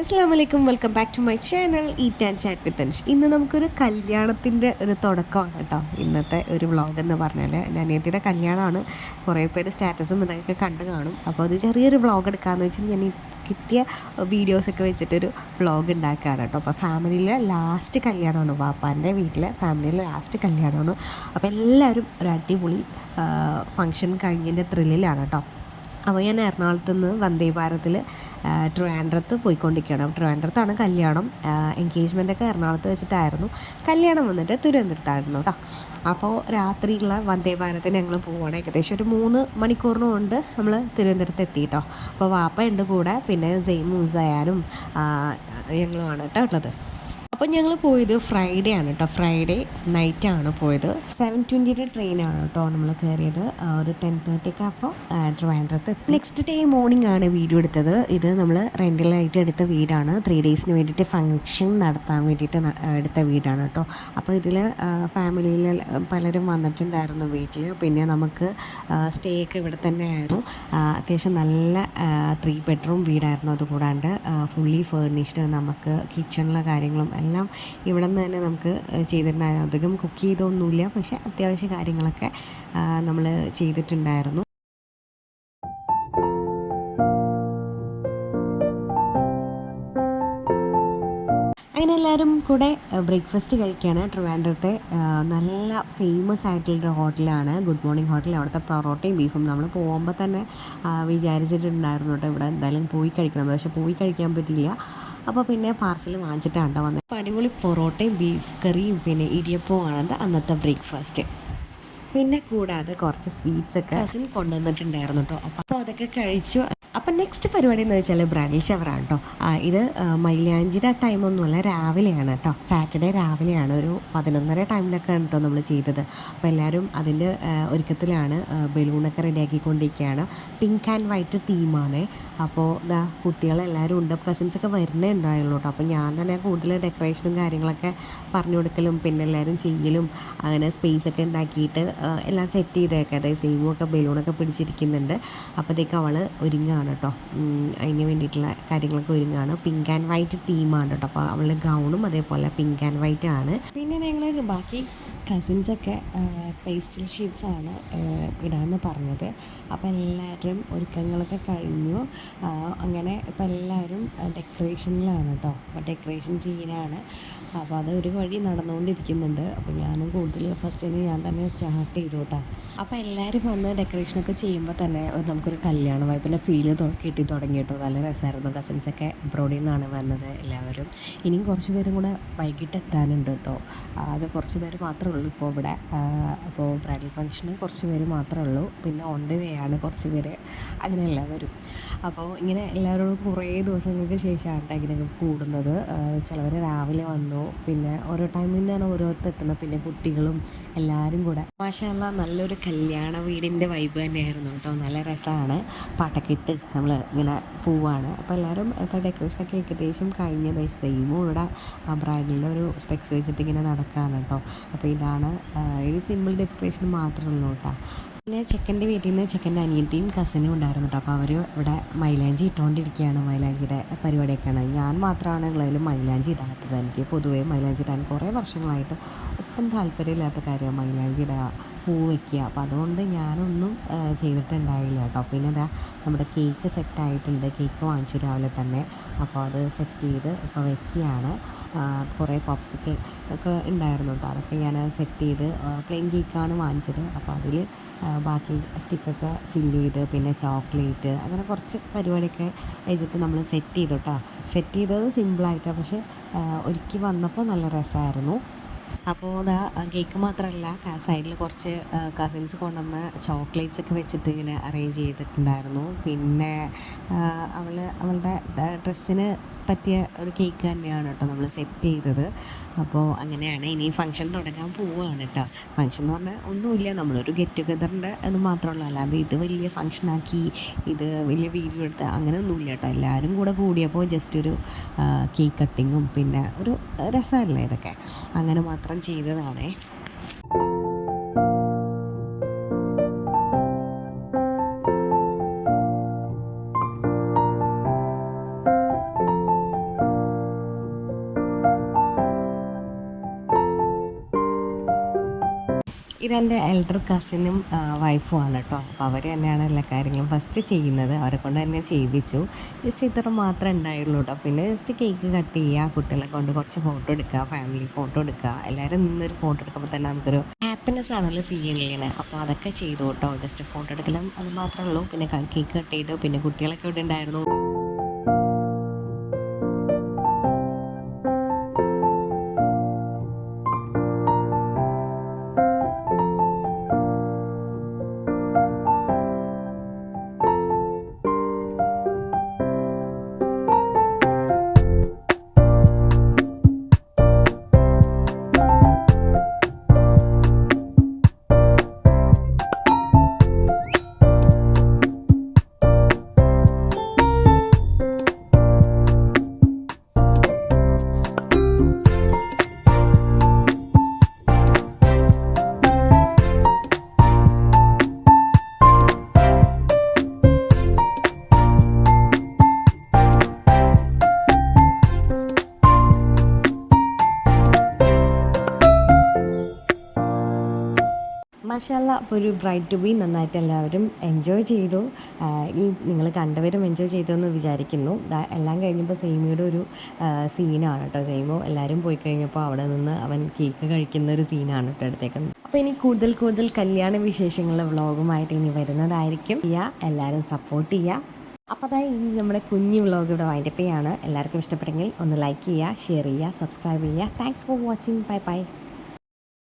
അസ്സാം വലൈക്കും welcome back to my channel. Eat and chat with Ansh. ഇന്ന് നമുക്കൊരു കല്യാണത്തിന്റെ ഒരു തുടക്കമാണ് കേട്ടോ. ഇന്നത്തെ ഒരു വ്ളോഗ് എന്ന് പറഞ്ഞാൽ എന്റെ അനിയത്തിയുടെ കല്യാണമാണ്. കുറേ പേര് സ്റ്റാറ്റസും ഇതൊക്കെ കണ്ടു കാണും. അപ്പോൾ അത് ചെറിയൊരു വ്ളോഗ് എടുക്കാമെന്ന് വെച്ചാൽ ഞാൻ കിട്ടിയ വീഡിയോസൊക്കെ വെച്ചിട്ടൊരു വ്ളോഗ് ഉണ്ടാക്കുകയാണ് കേട്ടോ. അപ്പോൾ ഫാമിലിയിലെ ലാസ്റ്റ് കല്യാണമാണ്. വാപ്പാന്റെ വീട്ടിലെ ഫാമിലിയിലെ ലാസ്റ്റ് കല്യാണമാണ്. അപ്പോൾ എല്ലാവരും ഒരു അടിപൊളി ഫങ്ഷൻ കഴിഞ്ഞതിന്റെ ത്രില്ലിലാണ് കേട്ടോ. അപ്പോൾ ഞാൻ എറണാകുളത്ത് നിന്ന് വന്ദേ ഭാരതിൽ ട്രിവാൻഡ്രത്ത് പോയിക്കൊണ്ടിരിക്കുകയാണ്. അപ്പോൾ ട്രിവാൻഡ്രത്താണ് കല്യാണം എൻഗേജ്മെന്റ് ഒക്കെ എറണാകുളത്ത് വെച്ചിട്ടായിരുന്നു. കല്യാണം വന്നിട്ട് തിരുവനന്തപുരത്തായിരുന്നു കേട്ടോ അപ്പോൾ രാത്രിയുള്ള വന്ദേ ഭാരതിന് ഞങ്ങൾ പോവുകയാണ് ഏകദേശം ഒരു മൂന്ന് മണിക്കൂറിന് കൊണ്ട് നമ്മൾ തിരുവനന്തപുരത്ത് എത്തി കേട്ടോ അപ്പോൾ വാപ്പ ഉണ്ട് കൂടെ പിന്നെ സെയിം മൂസായാലും ഞങ്ങളുമാണ് കേട്ടോ ഉള്ളത്. അപ്പോൾ ഞങ്ങൾ പോയത് ഫ്രൈഡേ ആണ് കേട്ടോ ഫ്രൈഡേ നൈറ്റാണ് പോയത്. സെവൻ ട്വന്റിയുടെ ട്രെയിനാണ് കേട്ടോ നമ്മൾ കയറിയത് ഒരു ടെൻ തേർട്ടിക്ക് അപ്പോൾ ട്രിവാൻഡ്രത്ത് നെക്സ്റ്റ് ഡേ മോർണിംഗ് ആണ് വീഡിയോ എടുത്തത്. ഇത് നമ്മൾ റെന്റിലായിട്ട് എടുത്ത വീടാണ്. ത്രീ ഡേയ്സിന് വേണ്ടിയിട്ട് ഫംഗ്ഷൻ നടത്താൻ വേണ്ടിയിട്ട് എടുത്ത വീടാണ് കേട്ടോ അപ്പോൾ ഇതിൽ ഫാമിലിയിൽ പലരും വന്നിട്ടുണ്ടായിരുന്നു വീട്ടിൽ പിന്നെ നമുക്ക് സ്റ്റേ ഒക്കെ ഇവിടെ തന്നെ ആയിരുന്നു. അത്യാവശ്യം നല്ല ത്രീ ബെഡ്റൂം വീടായിരുന്നു. അതുകൂടാണ്ട് ഫുള്ളി ഫേർണിഷ്ഡ് നമുക്ക് കിച്ചണിലെ കാര്യങ്ങളും എല്ലാം ഇവിടെ നിന്ന് തന്നെ നമുക്ക് ചെയ്തിട്ടുണ്ടായിരുന്നു അധികം കുക്ക് ചെയ്തൊന്നുമില്ല. പക്ഷേ അത്യാവശ്യ കാര്യങ്ങളൊക്കെ നമ്മൾ ചെയ്തിട്ടുണ്ടായിരുന്നു. അങ്ങനെ എല്ലാവരും കൂടെ ബ്രേക്ക്ഫാസ്റ്റ് കഴിക്കുകയാണ് ട്രിവാൻഡ്രത്തെ നല്ല ഫേമസ് ആയിട്ടുള്ളൊരു ഹോട്ടലാണ് ഗുഡ് മോർണിംഗ് ഹോട്ടൽ അവിടുത്തെ പൊറോട്ടയും ബീഫും നമ്മൾ പോകുമ്പോൾ തന്നെ വിചാരിച്ചിട്ടുണ്ടായിരുന്നു കേട്ടോ ഇവിടെ എന്തായാലും പോയി കഴിക്കണം. പക്ഷേ പോയി കഴിക്കാൻ പറ്റിയില്ല. അപ്പോൾ പിന്നെ പാർസൽ വാങ്ങിച്ചിട്ടാണ് വന്നത്. അടിപൊളി പൊറോട്ടയും ബീഫ് കറിയും പിന്നെ ഇടിയപ്പവും ആണ് അന്നത്തെ ബ്രേക്ക്ഫാസ്റ്റ് പിന്നെ കൂടാതെ കുറച്ച് സ്വീറ്റ്സ് ഒക്കെ കസിൻ കൊണ്ടുവന്നിട്ടുണ്ടായിരുന്നു കേട്ടോ അപ്പോൾ അതൊക്കെ കഴിച്ചു. അപ്പം നെക്സ്റ്റ് പരിപാടി എന്ന് വെച്ചാൽ ബ്രൈഡൽ ആണ് കേട്ടോ ഇത് മൈലാഞ്ചിയുടെ ടൈമൊന്നുമല്ല രാവിലെയാണ് കേട്ടോ സാറ്റർഡേ രാവിലെയാണ്. ഒരു പതിനൊന്നര ടൈമിലൊക്കെയാണ് കേട്ടോ നമ്മൾ ചെയ്തത്. അപ്പോൾ എല്ലാവരും അതിന്റെ ഒരുക്കത്തിലാണ് ബലൂണൊക്കെ റെഡിയാക്കിക്കൊണ്ടിരിക്കുകയാണ് പിങ്ക് ആൻഡ് വൈറ്റ് തീമാണ് അപ്പോൾ ഇതാ കുട്ടികളെല്ലാവരും ഉണ്ട്. കസിൻസൊക്കെ വരുന്നേ ഉണ്ടായുള്ളൂ കേട്ടോ അപ്പോൾ ഞാൻ തന്നെ കൂടുതൽ ഡെക്കറേഷനും കാര്യങ്ങളൊക്കെ പറഞ്ഞു കൊടുക്കലും പിന്നെ എല്ലാവരും ചെയ്യലും അങ്ങനെ സ്പേസ് ഒക്കെ ഉണ്ടാക്കിയിട്ട് എല്ലാം സെറ്റ് ചെയ്തേക്കാം. അതായത് സേവുമൊക്കെ ബലൂണൊക്കെ പിടിച്ചിരിക്കുന്നുണ്ട്. അപ്പോഴത്തേക്ക് അവൾ ഒരുങ്ങാണ് കേട്ടോ അതിന് വേണ്ടിയിട്ടുള്ള കാര്യങ്ങളൊക്കെ ഒരുങ്ങാണ്. പിങ്ക് ആൻഡ് വൈറ്റ് തീമാണ് കേട്ടോ അപ്പോൾ അവളുടെ ഗൗണും അതേപോലെ പിങ്ക് ആൻഡ് വൈറ്റ് ആണ്. പിന്നെ ഞങ്ങൾ ബാക്കി കസിൻസൊക്കെ പേസ്റ്റൽ ഷീറ്റ്സാണ് ഇടാമെന്ന് പറഞ്ഞത്. അപ്പോൾ എല്ലാവരും ഒരുക്കങ്ങളൊക്കെ കഴിഞ്ഞു. അങ്ങനെ ഇപ്പോൾ എല്ലാവരും ഡെക്കറേഷനിലാണ് കേട്ടോ അപ്പോൾ ഡെക്കറേഷൻ ചെയ്യാനാണ്. അപ്പോൾ അത് ഒരു വഴി നടന്നുകൊണ്ടിരിക്കുന്നുണ്ട്. അപ്പോൾ ഞാനും കൂടുതൽ ഫസ്റ്റ് തന്നെ ഞാൻ തന്നെ സ്റ്റാർട്ട് ചെയ്തു കേട്ടോ അപ്പോൾ എല്ലാവരും വന്ന് ഡെക്കറേഷനൊക്കെ ചെയ്യുമ്പോൾ തന്നെ നമുക്കൊരു കല്യാണ വൈപ്പിന്റെ ഫീൽ കിട്ടി തുടങ്ങി കേട്ടോ നല്ല രസമായിരുന്നു കസിൻസൊക്കെ അബ്രോഡിൽ നിന്നാണ് വന്നത് എല്ലാവരും. ഇനിയും കുറച്ച് പേരും കൂടെ വൈകിട്ട് എത്താനുണ്ട് കേട്ടോ അത് കുറച്ച് പേര് മാത്രമേ ഉള്ളൂ ഇപ്പോൾ ഇവിടെ. അപ്പോൾ ബ്രൈഡൽ ഫംഗ്ഷന് കുറച്ച് പേര് മാത്രമേ ഉള്ളൂ. പിന്നെ ഓൺ ദി വേ ആണ് കുറച്ച് പേര് അങ്ങനെ എല്ലാവരും. അപ്പോൾ ഇങ്ങനെ എല്ലാവരോടും കുറേ ദിവസങ്ങൾക്ക് ശേഷമാണ് ഇങ്ങനെ കൂടുന്നത്. ചിലവർ രാവിലെ വന്നു. പിന്നെ ഓരോ ടൈമിൽ ടൈമിനാണ് ഓരോരുത്തർ എത്തുന്നത്. പിന്നെ കുട്ടികളും എല്ലാവരും കൂടെ. മാഷല്ല നല്ലൊരു കല്യാണ വീടിന്റെ വൈബ് തന്നെയായിരുന്നു കേട്ടോ. നല്ല രസമാണ്. പാട്ടൊക്കെ ഇട്ട് നമ്മൾ ഇങ്ങനെ പോവാണ്. അപ്പോൾ എല്ലാവരും ഇപ്പോൾ ഡെക്കറേഷനൊക്കെ ഏകദേശം കഴിഞ്ഞ സെയിമും ഇവിടെ ബ്രൈഡലിന്റെ ഒരു സ്പെക്സ് വെച്ചിട്ട് ഇങ്ങനെ നടക്കുകയാണ് കേട്ടോ. അപ്പോൾ ഇതാണ് ആ, ഇത് സിമ്പിൾ ഡെക്കറേഷൻ മാത്രമേ ഉള്ളൂ കേട്ടോ പിന്നെ ചെക്കന്റെ വീട്ടിൽ നിന്ന് ചെക്കന്റെ അനിയത്തിയും കസിനും ഉണ്ടായിരുന്നു കേട്ടോ അപ്പോൾ അവർ ഇവിടെ മൈലാഞ്ചി ഇട്ടുകൊണ്ടിരിക്കുകയാണ്. മൈലാഞ്ചിയുടെ പരിപാടിയൊക്കെയാണ്. ഞാൻ മാത്രമാണ് ഉള്ളതിൽ മൈലാഞ്ചി ഇടാത്തത്. എനിക്ക് പൊതുവേ മൈലാഞ്ചി ഇടാൻ കുറേ വർഷങ്ങളായിട്ട് ഒട്ടും താല്പര്യമില്ലാത്ത കാര്യമാണ് മൈലാഞ്ചി ഇടുക പൂ വയ്ക്കുക അപ്പോൾ അതുകൊണ്ട് ഞാനൊന്നും ചെയ്തിട്ടുണ്ടായില്ല കേട്ടോ. പിന്നെ ഇതാ നമ്മുടെ കേക്ക് സെറ്റായിട്ടുണ്ട്. കേക്ക് വാങ്ങിച്ചു രാവിലെ തന്നെ. അപ്പോൾ അത് സെറ്റ് ചെയ്ത് ഇപ്പോൾ വെക്കുകയാണ്. ആ, കുറേ പോപ്സ്റ്റിക്കൽ ഒക്കെ ഉണ്ടായിരുന്നു കേട്ടോ. അതൊക്കെ ഞാൻ സെറ്റ് ചെയ്ത് പ്ലെയിൻ കേക്കാണ് വാങ്ങിച്ചത്. അപ്പോൾ അതിൽ ബാക്കി സ്റ്റിക്കൊക്കെ ഫില്ല് ചെയ്ത് പിന്നെ ചോക്ലേറ്റ് അങ്ങനെ കുറച്ച് പരിപാടിയൊക്കെ വെച്ചിട്ട് നമ്മൾ സെറ്റ് ചെയ്തു കേട്ടോ. സെറ്റ് ചെയ്തത് സിമ്പിളായിട്ടാണ്. പക്ഷേ ഒരുക്കി വന്നപ്പോൾ നല്ല രസമായിരുന്നു. അപ്പോൾ ഇതാ കേക്ക് മാത്രമല്ല സൈഡിൽ കുറച്ച് കസിൻസ് കൊണ്ടുവന്ന ചോക്ലേറ്റ്സ് ഒക്കെ വെച്ചിട്ട് ഇങ്ങനെ അറേഞ്ച് ചെയ്തിട്ടുണ്ടായിരുന്നു. പിന്നെ അവൾ അവളുടെ ഡ്രസ്സിന് പറ്റിയ ഒരു കേക്ക് തന്നെയാണ് കേട്ടോ നമ്മൾ സെറ്റ് ചെയ്തത്. അപ്പോൾ അങ്ങനെയാണ്. ഇനി ഫംഗ്ഷൻ തുടങ്ങാൻ പോവുകയാണ് കേട്ടോ. ഫംഗ്ഷൻ എന്ന് പറഞ്ഞാൽ ഒന്നുമില്ല. നമ്മളൊരു ഗെറ്റ് ടുഗദറിന്റെ അത് മാത്രമല്ല അല്ലാതെ ഇത് വലിയ ഫംഗ്ഷനാക്കി ഇത് വലിയ വീഡിയോ എടുത്ത് അങ്ങനെ ഒന്നുമില്ല കേട്ടോ. എല്ലാവരും കൂടെ കൂടിയപ്പോൾ ജസ്റ്റ് ഒരു കേക്ക് കട്ടിങ്ങും പിന്നെ ഒരു രസമല്ലേ ഇതൊക്കെ? അങ്ങനെ മാത്രം ചെയ്തതാണേ. ഇതെന്റെ എൽഡർ കസിനും വൈഫുമാണ് കേട്ടോ അപ്പോൾ അവർ തന്നെയാണ് എല്ലാ കാര്യങ്ങളും ഫസ്റ്റ് ചെയ്യുന്നത്. അവരെ കൊണ്ട് തന്നെ ചെയ്യിപ്പിച്ചു. ജസ്റ്റ് ഇത്ര മാത്രമേ ഉണ്ടായുള്ളൂ കേട്ടോ പിന്നെ ജസ്റ്റ് കേക്ക് കട്ട് ചെയ്യുക കുട്ടികളെ കൊണ്ട് കുറച്ച് ഫോട്ടോ എടുക്കുക ഫാമിലി ഫോട്ടോ എടുക്കുക. എല്ലാവരും നിന്നൊരു ഫോട്ടോ എടുക്കുമ്പോൾ തന്നെ നമുക്കൊരു ഹാപ്പിനെസ് ആണല്ലോ ഫീൽ ചെയ്യണേ അപ്പോൾ അതൊക്കെ ചെയ്തു കേട്ടോ ജസ്റ്റ് ഫോട്ടോ എടുക്കലും അത് മാത്രമേ ഉള്ളൂ. പിന്നെ കേക്ക് കട്ട് ചെയ്തു. പിന്നെ കുട്ടികളൊക്കെ ഇവിടെ ഉണ്ടായിരുന്നു? മഷാല അപ്പോൾ ഒരു ബ്രൈറ്റ് ടു ബി നന്നായിട്ട് എല്ലാവരും എൻജോയ് ചെയ്തു. ഈ നിങ്ങൾ കണ്ടവരും എൻജോയ് ചെയ്തു എന്ന് വിചാരിക്കുന്നു എല്ലാം കഴിഞ്ഞപ്പോൾ സെയിമിയുടെ ഒരു സീനാണ് കേട്ടോ. സെയിമോ എല്ലാവരും പോയി കഴിഞ്ഞപ്പോൾ അവിടെ നിന്ന് അവൻ കേക്ക് കഴിക്കുന്ന ഒരു സീനാണ് കേട്ടോ എടുത്തേക്കുന്നത്. അപ്പോൾ ഇനി കൂടുതൽ കൂടുതൽ കല്യാണ വിശേഷങ്ങളുടെ വ്ളോഗുമായിട്ട് ഇനി വരുന്നതായിരിക്കും. ചെയ്യുക എല്ലാവരും സപ്പോർട്ട് ചെയ്യുക അപ്പോൾ അതായത് ഇനി നമ്മുടെ കുഞ്ഞു വ്ളോഗ് ഇവിടെ വൈൻഡപ്പ് ചെയ്യാണ്. എല്ലാവർക്കും ഇഷ്ടപ്പെട്ടെങ്കിൽ ഒന്ന് ലൈക്ക് ചെയ്യുക ഷെയർ ചെയ്യുക സബ്സ്ക്രൈബ് ചെയ്യുക thanks for watching bye bye